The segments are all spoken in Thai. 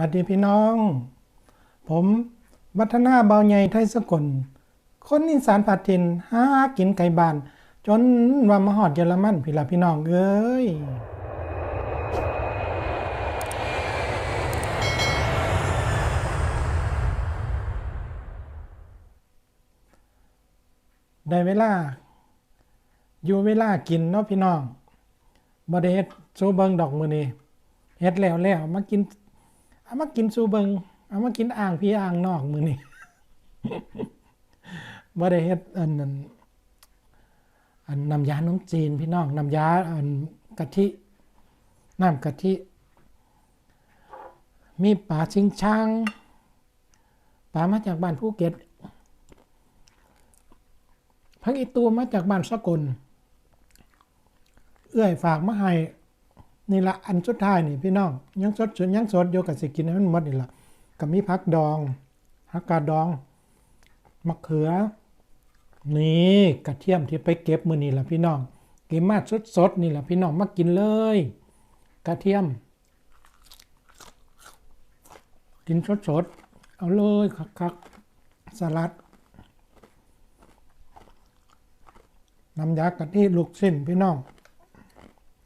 วัสดีพี่น้อง ผมวัฒนาเบาใหญ่ไทยสกล คนอีสานปาทินหากินไก่บาน จนว่ามหอดเยอรมันพี่ละพี่น้องเอ้ยได้เวลา อยู่เวลากินเนาะพี่น้องบ่ได้เฮ็ดสู้เบิงดอกมือนี้เฮ็ดแล้วแล้วมากิน เอามากินสูเบิงเอามากินอ่างพี่อ่างนอกมือนี้บ่ได้เฮ็ดอันนั้นอันน้ำยาขนมจีนพี่น้องน้ำยาอันกะทิน้ำกะทิ มีปลาชิงช่างปลามาจากบ้านภูเก็ตพักอีตัวมาจากบ้านสกล เอื้อยฝากมาให้ นี่ละอันสุดท้ายนี่พี่น้องยังสดสดยังสดอยู่กับสิกินให้มันหมดนี่ละก็มีพักดองผักกาดองมะเขือ นี่กระเทียมที่ไปเก็บมือนี่ละพี่น้องเก็บมาสดสดนี่ละพี่น้องมากินเลย กระเทียม กินสดสดเอาเลยคักๆสลัดน้ำยากะทิลูกสิ้นพี่น้อง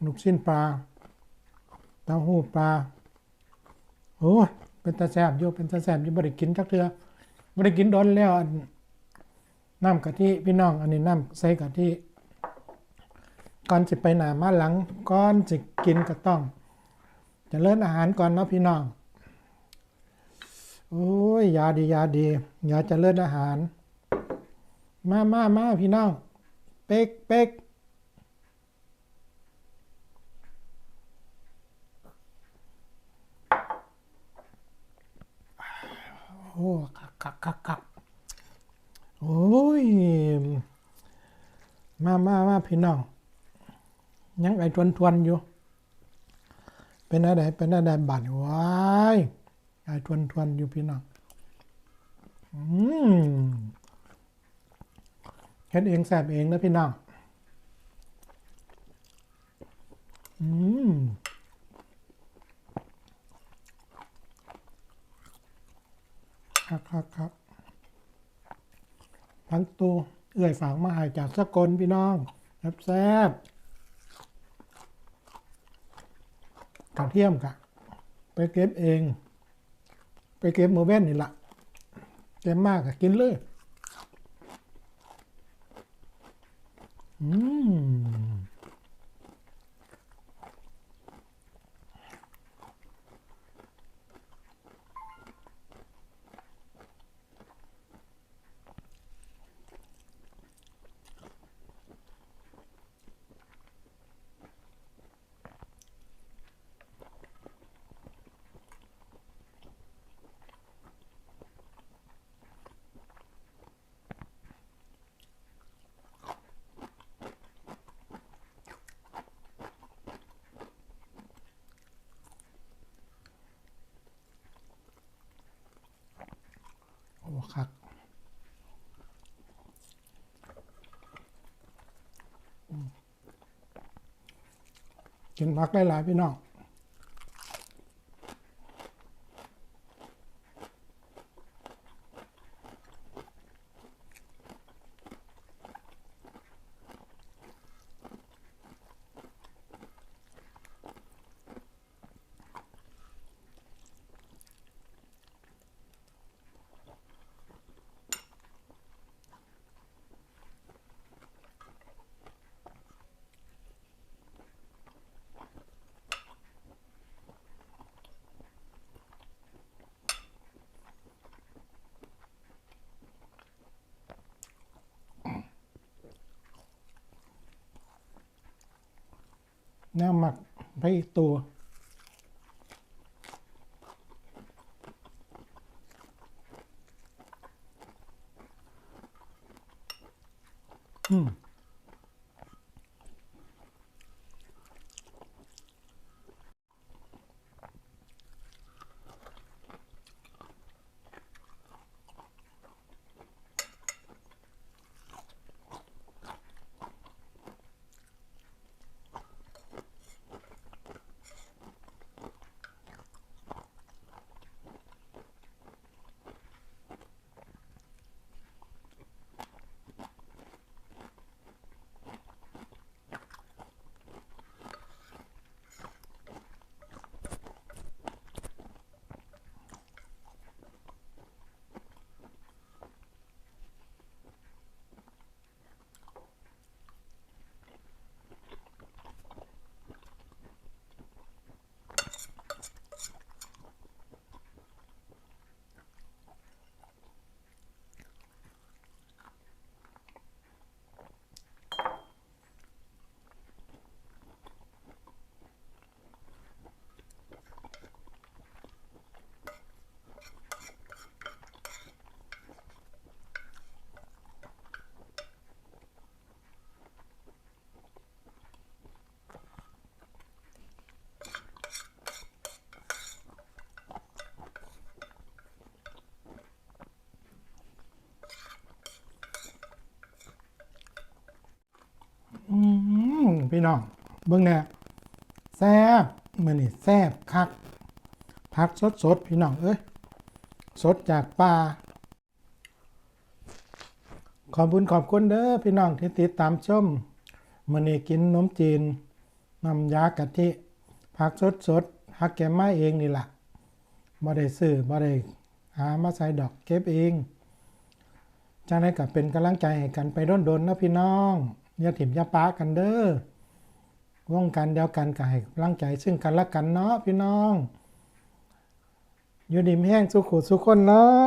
ลูกสิ้นปลา เต้าหู้ปลาโอ้เป็นตาแสบอยู่เป็นตาแสบอยู่บริกินจักเทือบริกินโดนแล้วอันน้ำกะทิพี่น้อง อันนี้น้ำใส่กะทิก่อนสิไปหนามาหลังก่อนสิกินก็ต้อง จะเลิ่นอาหารก่อนเนาะพี่น้องโอ้ยยาดียาดียาจะเลิ่นอาหาร มามามาพี่น้อง เป๊กเป๊กโอ้ คักคักคักคักโอ้ย มามามาพี่น้อง ยังไอทวนทวนอยู่ เป็นอะไรเป็นอะไรบาดวายไอทวนทวนอยู่พี่น้อง อืมเฮ็ดเองแสบเองนะพี่น้อง อืม ครับครับครับ ทั้งตัวเอื่อยฝากมาใหายจากสกลพี่น้องแซ่บแซ่บกระเทียมกะไปเก็บเอง ไปเก็บมือเว้นนี่ละเก็บมากกะกินเลย อืม โอ้ ครับกินผักได้หลายพี่น้อง แนวหมักไปอีกตัว อืม พี่น้อง เบิ่งแน่แซ่บมื้อนี้แซ่บคักผักสดๆพี่น้องเอ้ยสดจากป่าขอบคุณขอบคุณเด้อพี่น้องที่ติดตามชมมื้อนี้กินนมจีนน้ำยากะทิผักสดๆหักแกมมาเองนี่แหละบ่ได้ซื้อบ่ได้หามาใส่ดอกเก็บเองจังได้กับเป็นกำลังใจให้กันไปร่นดนๆนะพี่น้อง อย่าถิ่มอย่าป้ากันเด้อ ว่องกันเดียวกันกับให้ร่างใจซึ่งกันและกันเนาะพี่น้อง อยู่ดีมแห้งสุขุสุขคนเนาะ